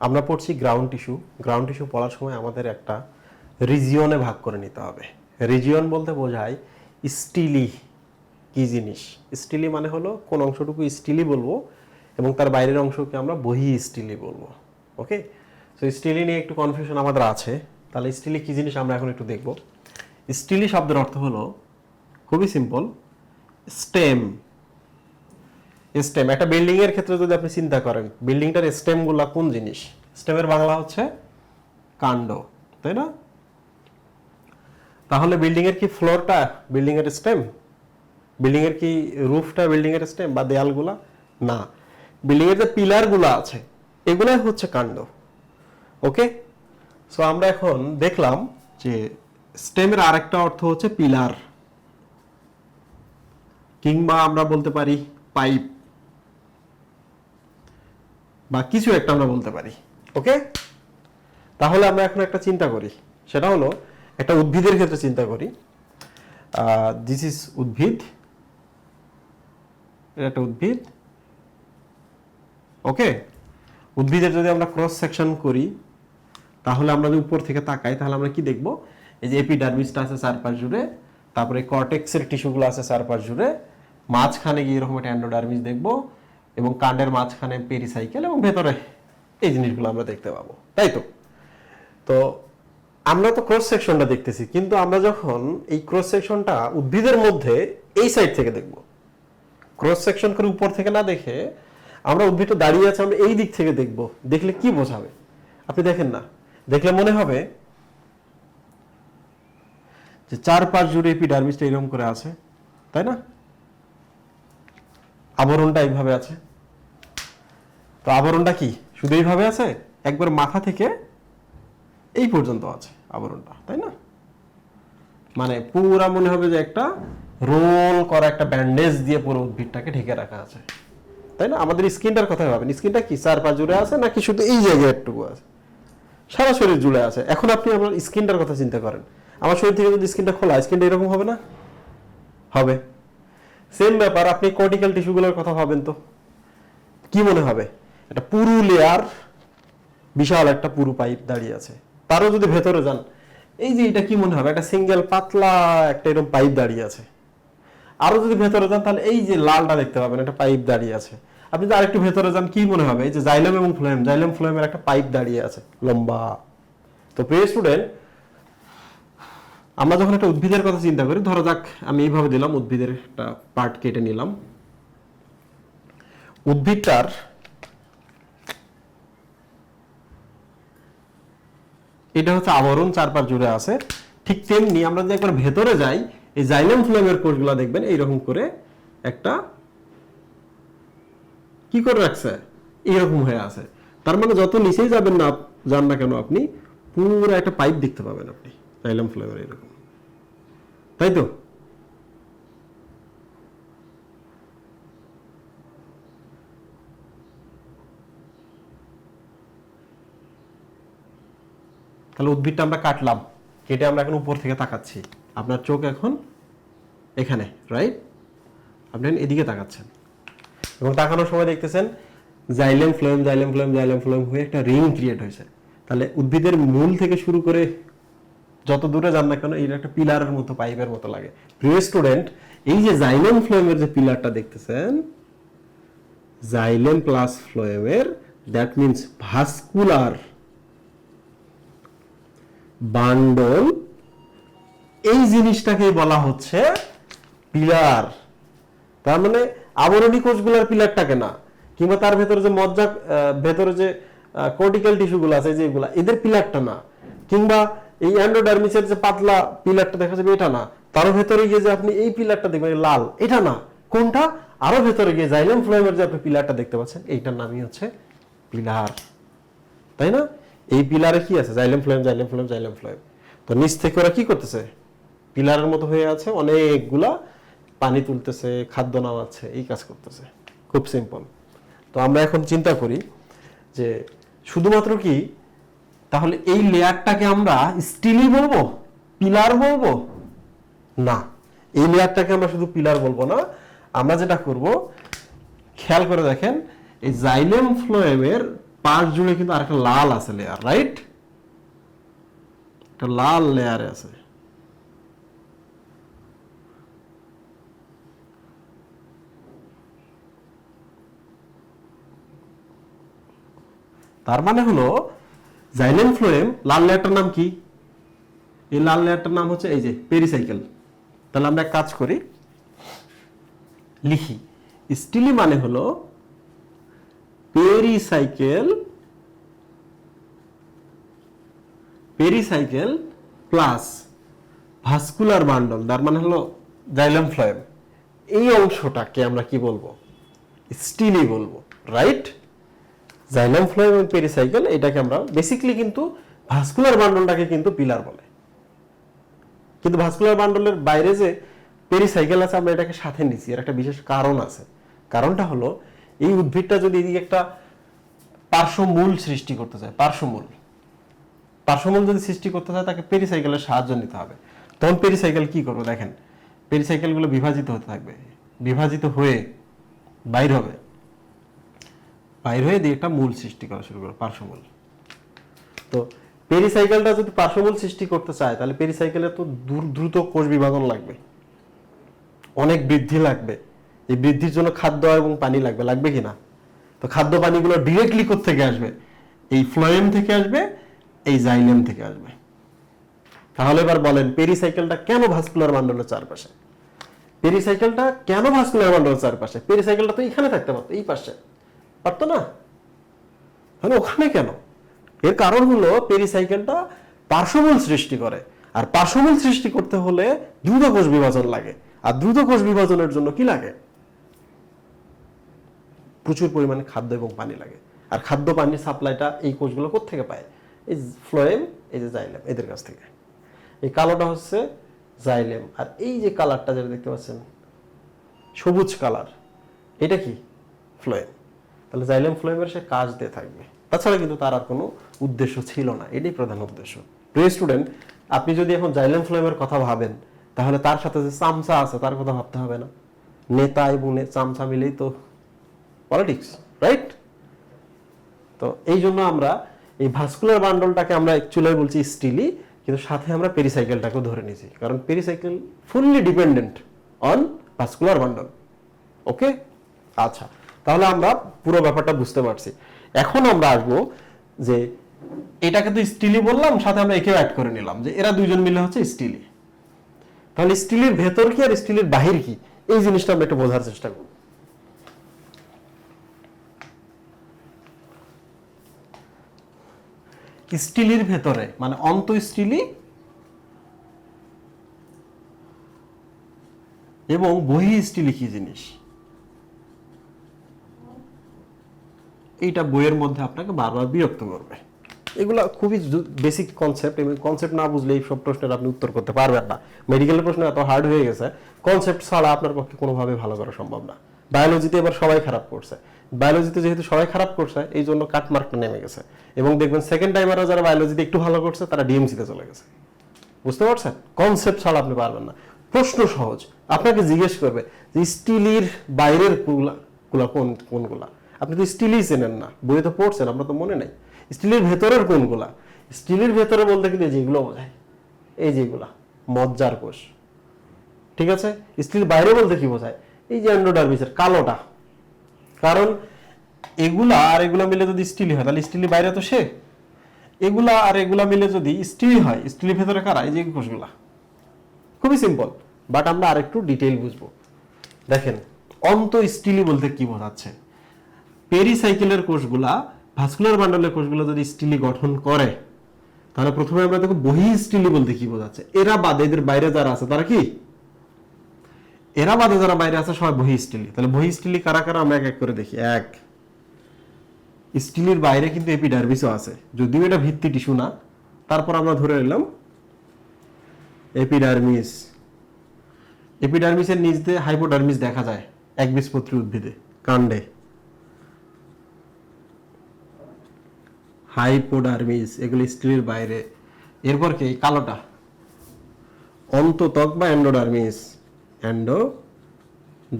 আমরা পড়ছি ground tissue ground tissue পড়ার সময় আমাদের একটা রিজিয়নে ভাগ করে নিতে হবে। রিজিয়ন বলতে বোঝায় স্টিলি কি জিনিস? স্টিলি মানে হলো কোন অংশটুকু স্টিলি বলব এবং তার বাইরের অংশকে আমরা বহি স্টিলি বলব। ওকে সো স্টিলি নিয়ে একটু কনফিউশন আমাদের আছে। তাহলে স্টিলি কি জিনিস আমরা এখন একটু দেখব। স্টিলি শব্দের অর্থ হলো খুবই সিম্পল স্টেম স্টেম একটা বিল্ডিং এর ক্ষেত্রে যদি আপনি চিন্তা করেন বিল্ডিংটার স্টেমগুলা কোন জিনিস? স্টেমের বাংলা হচ্ছে কাণ্ড, তাই না? তাহলে বিল্ডিং এর কি ফ্লোরটা বিল্ডিং এর স্টেম বিল্ডিং এর কি রুফটা বিল্ডিং এর স্টেম বা দেয়ালগুলা? না। বিল্ডিং এর যে পিলারগুলা আছে, এগুলাই হচ্ছে কাণ্ড। ওকে সো আমরা এখন দেখলাম যে স্টেমের আরেকটা অর্থ হচ্ছে পিলার কিংবা আমরা বলতে পারি পাইপ বা কিছু একটা আমরা বলতে পারি, ওকে? তাহলে আমরা এখন একটা চিন্তা করি, সেটা হলো একটা উদ্ভিদের ক্ষেত্রে চিন্তা করি। দিস ইজ উদ্ভিদ। একটা উদ্ভিদ। ওকে? উদ্ভিদের যদি আমরা ক্রস সেকশন করি, তাহলে আমরা যদি উপর থেকে তাকাই, তাহলে আমরা কি দেখব? এই যে এপিডার্মিসটা আছে চারপাশ জুড়ে, তারপরে কর্টেক্সের টিস্যুগুলো আছে চারপাশ জুড়ে, মাঝখানে গিয়ে এরকম একটা অ্যান্ডোডার্মিস দেখব এবং কাণ্ডের মাঝখানে পেরিসাইকেল এবং ভেতরে এই জিনিসগুলো আমরা দেখতে পাবো। তাই তো? তো আমরা তো ক্রস সেকশনটা দেখতেছি, কিন্তু আমরা যখন এই ক্রস সেকশনটা উদ্ভিদের মধ্যে এই সাইড থেকে দেখব। ক্রস সেকশন করে উপর থেকে না দেখে আমরা উদ্ভিদটা দাঁড়িয়ে আছে, আমরা এই দিক থেকে দেখব। দেখলে কি বোঝাবে? আপনি দেখেন না। দেখলে মনে হবে যে চার পাঁচ জুড়ে এপিডার্মিসটা এরকম করে আছে, তাই না? আবরণটা এইভাবে আছে। তো আবরণটা কি? শুধু এইভাবে আছে? একবার মাথা থেকে এই পর্যন্ত আছে আবরণটা, তাই না? মানে পুরা মনে হবে যে একটা রোল করা একটা ব্যান্ডেজ দিয়ে পুরো উদ্ভিদটাকে ঢেকে রাখা আছে। তাই না? আমাদের স্কিনটার কথা ভাবেন। স্কিনটা কি চার পাঁচ জুড়ে আছে নাকি শুধু এই জায়গায় একটুকু আছে? সারা শরীর জুড়ে আছে। এখন আপনি আপনার স্কিনটার কথা চিন্তা করেন। আমার শরীর থেকে যদি স্কিনটা খোলা, স্কিনটা এরকম হবে না? হবে। সেম ব্যাপার, আপনি কর্টিক্যাল টিস্যুগুলোর কথা ভাবেন তো। কি মনে হবে? একটা পুরু লেয়ার বিশাল একটা পুরু পাইপ দাঁড়িয়ে আছে। তারও যদি ভেতরে যান, এই যে এটা কি মনে হবে? একটা সিঙ্গেল পাতলা একটা এরকম পাইপ দাঁড়িয়ে আছে। আরও যদি ভেতরে যান, তাহলে এই যে লালটা দেখতে পাবেন, একটা পাইপ দাঁড়িয়ে আছে। আপনি যদি আরেকটু ভেতরে যান, কি মনে হবে? এই যে জাইলেম এবং ফ্লোয়েম জাইলেম ফ্লোয়েমের একটা পাইপ দাঁড়িয়ে আছে, লম্বা। তো প্রিয় স্টুডেন্ট আমরা যখন একটা উদ্ভিদের কথা চিন্তা করি, ধরো যাক, আমি এইভাবে দিলাম, উদ্ভিদের একটা পার্ট কেটে নিলাম। উদ্ভিদটার এটা হচ্ছে আবরণ চারপাশ জুড়ে আছে। ঠিক তেমনি আমরা যদি একবার ভেতরে যাই, এই জাইলেম ফ্লেমের কোষগুলো দেখবেন, এইরকম করে একটা কি করে রাখছে? এইরকম হয়ে আছে। তার মানে যত নিচেই যাবেন না, যান না কেন আপনি, পুরো একটা পাইপ দেখতে পাবেন আপনি জাইলেম ফ্লেভার এরকম। তাই তো? তাহলে উদ্ভিদটা আমরা কাটলাম, কেটে আমরা এখন উপর থেকে তাকাচ্ছি। আপনার চোখ এখন এখানে রাইট আপনি এদিকে তাকাচ্ছেন। এবং তাকানোর সময় দেখতেছেন xylem phloem xylem phloem xylem phloem হয়ে একটা রিং ক্রিয়েট হয়েছে। তাহলে উদ্ভিদের মূল থেকে শুরু করে যত দূরে যান না কেন এটা একটা পিলারের মতো, পাইপের মতো লাগে। প্রিয় স্টুডেন্ট এই যে জাইলেম ফ্লোয়েমের যে পিলারটা দেখতেছেন জাইলেম প্লাস ফ্লোয়েমের দ্যাট মিনস ভাস্কুলার বান্ডল এই জিনিসটাকেই বলা হচ্ছে পিলার। তার মানে আবরণী কোষগুলোর পিলারটাকে না, কিংবা তার ভেতরে যে মজ্জা ভেতরে যে কর্টিক্যাল টিস্যুগুলো আছে, যেগুলা, এদের পিলারটা না। কিংবা এই অ্যান্ডোডার্মিসের যে পাতলা পিলারটা দেখা যাবে, এটা না। তারও ভেতরে গিয়ে যে আপনি এই পিলারটা দেখবেন লাল, এটা না। কোনটা? আরও ভেতরে গিয়ে জাইলেম ফ্লোয়েমের যে আপনি পিলারটা দেখতে পাচ্ছেন, এইটার নামই হচ্ছে পিলার। তাই না? এই পিলারে কি আছে? Xylem phloem xylem phloem xylem phloem তো নিচ থেকে ওরা কি করতেছে? পিলারের মতো হয়ে আছে, অনেকগুলা পানি তুলতেছে, খাদ্য নামাচ্ছে, এই কাজ করতেছে। খুব সিম্পল তো আমরা এখন চিন্তা করি যে শুধুমাত্র কি, তাহলে এই লেয়ারটাকে আমরা স্টিলই বলব? পিলার বলব? না। এই লেয়ারটাকে আমরা শুধু পিলার বলব না। আমরা যেটা করব, খেয়াল করে দেখেন, এই জাইলেম ফ্লোয়েমের পাশ জুড়ে কিন্তু আরেকটা লাল আছে লেয়ার রাইট একটা লাল লেয়ারে আছে। তার মানে হলো জাইলেন ফ্লোয়েম লাল লেয়ারটার নাম কি? এই লাল লেয়ারটার নাম হচ্ছে এই যে পেরিসাইকেল তাহলে আমরা কাজ করি, লিখি। স্টিলি মানে হলো pericycle pericycle plus vascular bundle, তার মানে হলো জাইলাম ফ্লোয়েম এই অংশটাকে আমরা কি বলব? স্টিলি বলব রাইট জাইলাম ফ্লোয়েম এবং পেরিসাইকেল, এটাকে আমরা বেসিক্যালি কিন্তু ভাস্কুলার বান্ডলটাকে কিন্তু পিলার বলে। কিন্তু ভাস্কুলার বান্ডলের বাইরে যে পেরিসাইকেল আছে, আমরা এটাকে সাথে নিছি, এর একটা বিশেষ কারণ আছে। কারণটা হলো এই উদ্ভিদটা যদি এদিকে একটা পার্শ্বমূল সৃষ্টি করতে চায়, পার্শ্বমূল। পার্শ্বমূল যদি সৃষ্টি করতে চায়, তাকে পেরিসাইকেলের সাহায্য নিতে হবে। তখন পেরিসাইকেল কি করবে দেখেন, পেরিসাইকেলগুলো বিভাজিত হতে থাকবে। বিভাজিত হয়ে বাইর হবে। বাইর হয়ে দিয়ে একটা মূল সৃষ্টি করা শুরু করবে, পার্শ্বমূল। তো পেরিসাইকেলটা যদি পার্শ্বমূল সৃষ্টি করতে চায়, তাহলে পেরিসাইকেলে তো দূর- দ্রুত কোষ বিভাজন লাগবে। অনেক বৃদ্ধি লাগবে। এই বৃদ্ধির জন্য খাদ্য এবং পানি লাগবে লাগবে কি না? তো খাদ্য পানিগুলো ডিরেক্টলি থেকে আসবে? এই ফ্লোয়েম থেকে আসবে, এই জাইলেম থেকে আসবে। তাহলে এবার বলেন পেরিসাইকেলটা কেন ভাস্কুলার মান্ডলের চারপাশে? পেরিসাইকেলটা কেন ভাস্কুলার মান্ডলের চারপাশে? পেরিসাইকেলটা তো এখানে থাকতে পারতো, এই পাশে। পারতো না? তাহলে ওখানে কেন? এর কারণ হলো পেরিসাইকেলটা পার্শ্বমূল সৃষ্টি করে। আর পার্শ্বমূল সৃষ্টি করতে হলে দ্রুত কোষ বিভাজন লাগে। আর দ্রুত কোষ বিভাজনের জন্য কি লাগে? প্রচুর পরিমাণে খাদ্য এবং পানি লাগে। আর খাদ্য, পানির সাপ্লাইটা এই কোষগুলো থেকে পায়? এই ফ্লোয়েম এই যে জাইলেম, এদের কাছ থেকে। এই কালোটা হচ্ছে জাইলেম। আর এই যে কালারটা যেটা দেখতে পাচ্ছেন, সবুজ কালার, এটা কি? ফ্লোয়েম তাহলে জাইলেম ফ্লোয়েমের সে কাজ দিয়ে থাকবে। তাছাড়া কিন্তু তার আর কোনো উদ্দেশ্য ছিল না। এটাই প্রধান উদ্দেশ্য। প্রিয় স্টুডেন্ট, আপনি যদি এখন জাইলেম ফ্লোয়েমের কথা ভাবেন, তাহলে তার সাথে যে চামচা আছে, তার কথা ভাবতে হবে না। নেতা এবং চামচা মিলেই তো পলিটিক্স রাইট তো এই জন্য আমরা এই ভাস্কুলার বান্ডলটাকে আমরা অ্যাকচুয়ালি বলছি স্টিলি কিন্তু সাথে আমরা পেরিসাইকেলটাকেও ধরে নিয়েছি। কারণ pericycle fully dependent on vascular bundle okay আচ্ছা তাহলে আমরা পুরো ব্যাপারটা বুঝতে পারছি। এখন আমরা আসব যে এটাকে তো স্টিলি বললাম, সাথে আমরা একেও অ্যাড করে নিলাম যে এরা দুইজন মিলে হচ্ছে স্টিলি তাহলে স্টিলের ভেতর কি আর স্টিলের বাহির কি? এই জিনিসটা আমরা একটু বোঝার চেষ্টা করব। স্টিলের ভেতরে মানে অন্ত স্টিলি এবং বহি স্টিলি কি জিনিস? এইটা বইয়ের মধ্যে আপনাকে বারবার বিরক্ত করবে। এগুলো খুবই বেসিক কনসেপ্ট এবং কনসেপ্ট না বুঝলে এই সব প্রশ্নের আপনি উত্তর করতে পারবেন না। মেডিকেলের প্রশ্ন এত হার্ড হয়ে গেছে। কনসেপ্ট ছাড়া আপনার পক্ষে কোনোভাবে ভালো করা সম্ভব না। বায়োলজিতে এবার সবাই খারাপ করছে। বায়োলজিতে যেহেতু সবাই খারাপ করছে এই জন্য কাটমার্কটা নেমে গেছে। এবং দেখবেন সেকেন্ড টাইমাররা যারা বায়োলজিতে একটু ভালো করছে, তারা ডিএমসিতে চলে গেছে। বুঝতে পারছেন? কনসেপ্ট ছাড়া আপনি পারবেন না। প্রশ্ন সহজ। আপনাকে জিজ্ঞেস করবে যে, স্টিলির বাইরেরগুলা গুলা কোন, কোনগুলা? আপনি তো স্টিলই চেনেন না। বইয়ে তো পড়ছেন আমরা তো মনে নেই। স্টিলের ভেতরের কোনগুলা? স্টিলের ভেতরে বলতে কিন্তু যেগুলো বোঝায়, এই যেগুলা, মজ্জার কোষ। ঠিক আছে? স্টিল বাইরে বলতে কি বোঝায়? এই যে অ্যান্ডোডার্মিসের কালোটা। কারণ এগুলা আর এগুলা মিলে যদি স্টিল হয়, তাহলে স্টিলের বাইরে তো সে। এগুলা আর এগুলা মিলে যদি স্টিল হয় স্টিলের ভেতরে কারা? এই যে কোষগুলা। খুবই সিম্পল বাট আমরা আরেকটু ডিটেইল বুঝব। দেখেন, অন্ত স্টিলি বলতে কি বোঝাচ্ছে? পেরিসাইকেলের কোষগুলা ভাস্কুলার বান্ডলের কোষগুলো যদি স্টিলি গঠন করে, তাহলে প্রথমে আমরা দেখো বহি স্টিলি বলতে কি বোঝাচ্ছে? এরা বাদে, এদের বাইরে যারা আছে, তারা কি? এরা বাদে যারা বাইরে আছে সবাই বহি স্টিলি। তাহলে বহি স্টিলি কারা কারা? আমরা এক এক করে দেখি। এক। স্টিলের বাইরে কিন্তু এপিডার্মিসও আছে। যদিও এটা ভিত্তি টিস্যু না। তারপর আমরা ধরে নিলাম এপিডার্মিস এপিডার্মিসের নিচ দিয়ে হাইপোডার্মিস দেখা যায় একবীজপত্রী উদ্ভিদে, কাণ্ডে। হাইপোডার্মিস এগুলি স্টিলের বাইরে। এরপর কি? কালোটা। অন্ততক বা অ্যান্ডোডার্মিস অ্যান্ড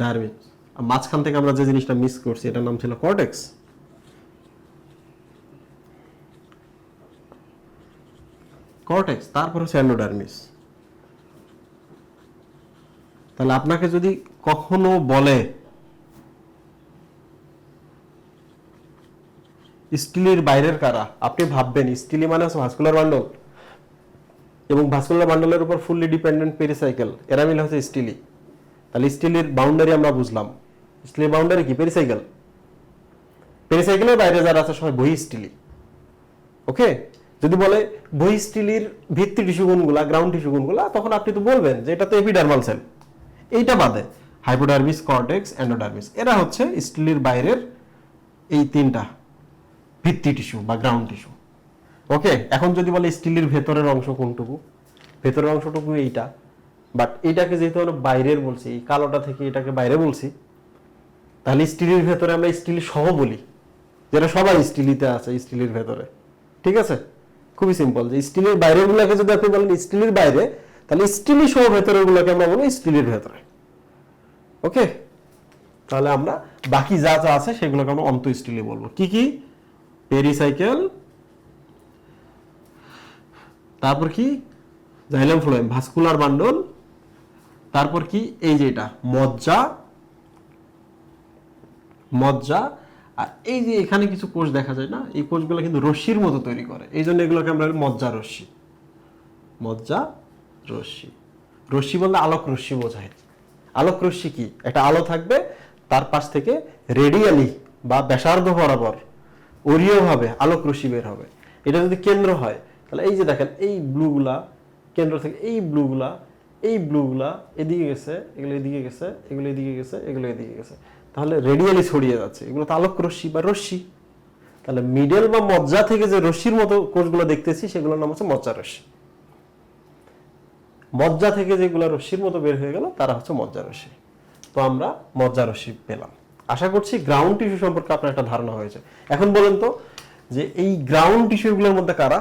ডারবিন মাঝখান থেকে আমরা যে জিনিসটা মিস করছি, এটার নাম ছিল কর্টেক্স কর্টেক্স তারপর হচ্ছে অ্যান্ডোডার্মিস তাহলে আপনাকে যদি কখনো বলে স্টিলির বাইরের কারা, আপনি ভাববেন স্টিলি মানে হচ্ছে ভাস্কুলার বান্ডল এবং ভাস্কুলার বান্ডলের উপর ফুললি ডিপেন্ডেন্ট পেরিসাইকেল এরা মিলে হচ্ছে স্টিলি তাহলে স্টিলের বাউন্ডারি আমরা বুঝলাম। স্টিলের বাউন্ডারি কি? পেরিসাইকেল পেরিসাইকেলের বাইরে যারা আছে সবাই বহি স্টিলি ওকে যদি বলে বহি স্টিলির ভিত্তি টিস্যু গুণগুলা গ্রাউন্ড টিস্যু গুণগুলা তখন আপনি তো বলবেন যে এটা তো এপিডার্মাল সেল এইটা বাদে। হাইপোডার্মিস কর্টেক্স অ্যান্ডোডার্মিস এরা হচ্ছে স্টিলের বাইরের এই তিনটা ভিত্তি টিস্যু বা গ্রাউন্ড টিস্যু ওকে এখন যদি বলে স্টিলের ভেতরের অংশ কোনটুকু? ভেতরের অংশটুকু এইটা। বাট এটাকে যেহেতু আমরা বাইরের বলছি, এই কালোটা থেকে এটাকে বাইরে বলছি, তাহলে স্টিলের ভেতরে আমরা স্টিল সহ বলি। যেটা সবাই স্টিলিতে আছে, স্টিলের ভেতরে। ঠিক আছে? খুবই সিম্পল যে স্টিলের বাইরের গুলাকে যদি আপনি বলেন স্টিলের বাইরে, তাহলে স্টিলি সহ ভেতরের গুলাকে আমরা বলব স্টিলের ভেতরে। ওকে? তাহলে আমরা বাকি যা যা আছে সেগুলোকে আমরা অন্ত স্টিলি বলব। কি কি? পেরিসাইকেল। তারপর কি? Xylem phloem, vascular bundle. তারপর কি? এই যে এটা, মজ্জা মজ্জা। আর এই যে এখানে কিছু কোষ দেখা যায় না, এই কোষগুলো কিন্তু রশ্মির মতো তৈরি করে। এই জন্য এগুলোকে আমরা মজ্জা রশ্মি মজ্জা রশ্মি। রশ্মি বলতে আলোক রশ্মি বোঝায়। আলোক রশ্মি কি? একটা আলো থাকবে, তার পাশ থেকে রেডিয়ালি বা ব্যাসার্ধ বরাবর অরীয় ভাবে আলোক রশ্মি বের হবে। এটা যদি কেন্দ্র হয়, তাহলে এই যে দেখেন, এই ব্লুগুলা, কেন্দ্র থেকে এই ব্লুগুলা এই ব্লুগুলা এদিকে গেছে, এগুলো এদিকে গেছে, এগুলো এদিকে গেছে, এগুলো এদিকে গেছে। তাহলে রেডিয়ালি ছড়িয়ে যাচ্ছে। এগুলো তো আলোক রশ্মি বা রশ্মি। তাহলে মিডল বা মজ্জা থেকে যে রশ্মির মতো কোষগুলো দেখতেছি, সেগুলোর নাম হচ্ছে মজ্জা রশ্মি। মজ্জা থেকে যেগুলো রশ্মির মতো বের হয়ে গেল, তারা হচ্ছে মজ্জা রশ্মি। তো আমরা মজ্জা রশ্মি পেলাম। আশা করছি গ্রাউন্ড টিস্যু সম্পর্কে আপনার একটা ধারণা হয়েছে। এখন বলেন তো, যে এই গ্রাউন্ড টিস্যুগুলোর মধ্যে কারা?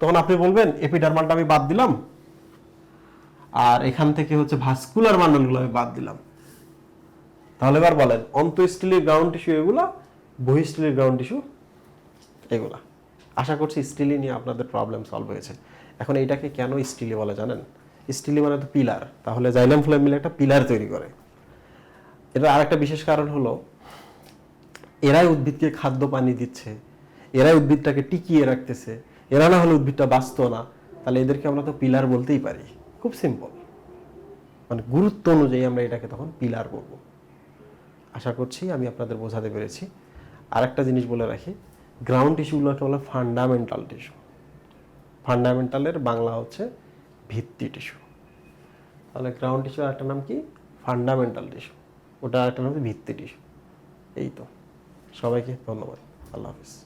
তখন আপনি বলবেন এপিডার্মালটা আমি বাদ দিলাম। আর এখান থেকে হচ্ছে ভাস্কুলার মান্ডলগুলো আমি বাদ দিলাম। তাহলে এবার বলেন অন্তঃস্টিলের গ্রাউন্ড টিস্যু এগুলা বহিস্টিলের গ্রাউন্ড টিস্যু এগুলা। আশা করছি স্টিলি নিয়ে আপনাদের প্রবলেম সলভ হয়েছে। এখন এইটাকে কেন স্টিলি বলে জানেন? স্টিলি মানে তো পিলার। তাহলে জাইলাম ফ্লোয়েম মিলে একটা পিলার তৈরি করে। এটা আরেকটা বিশেষ কারণ হলো, এরাই উদ্ভিদকে খাদ্য পানি দিচ্ছে, এরাই উদ্ভিদটাকে টিকিয়ে রাখতেছে। এরা না হলে উদ্ভিদটা বাঁচতো না। তাহলে এদেরকে আমরা তো পিলার বলতেই পারি। খুব সিম্পল মানে গুরুত্ব অনুযায়ী আমরা এটাকে তখন পিলার বলব আশা করছি আমি আপনাদের বোঝাতে পেরেছি। আর একটা জিনিস বলে রাখি গ্রাউন্ড টিস্যুগুলোকে বলে ফান্ডামেন্টাল টিস্যু ফান্ডামেন্টালের বাংলা হচ্ছে ভিত্তি টিস্যু তাহলে গ্রাউন্ড টিস্যু একটা নাম কি? ফান্ডামেন্টাল টিস্যু ওটা একটা নাম ভিত্তি টিস্যু এই তো। সবাইকে ধন্যবাদ। আল্লাহ হাফিজ।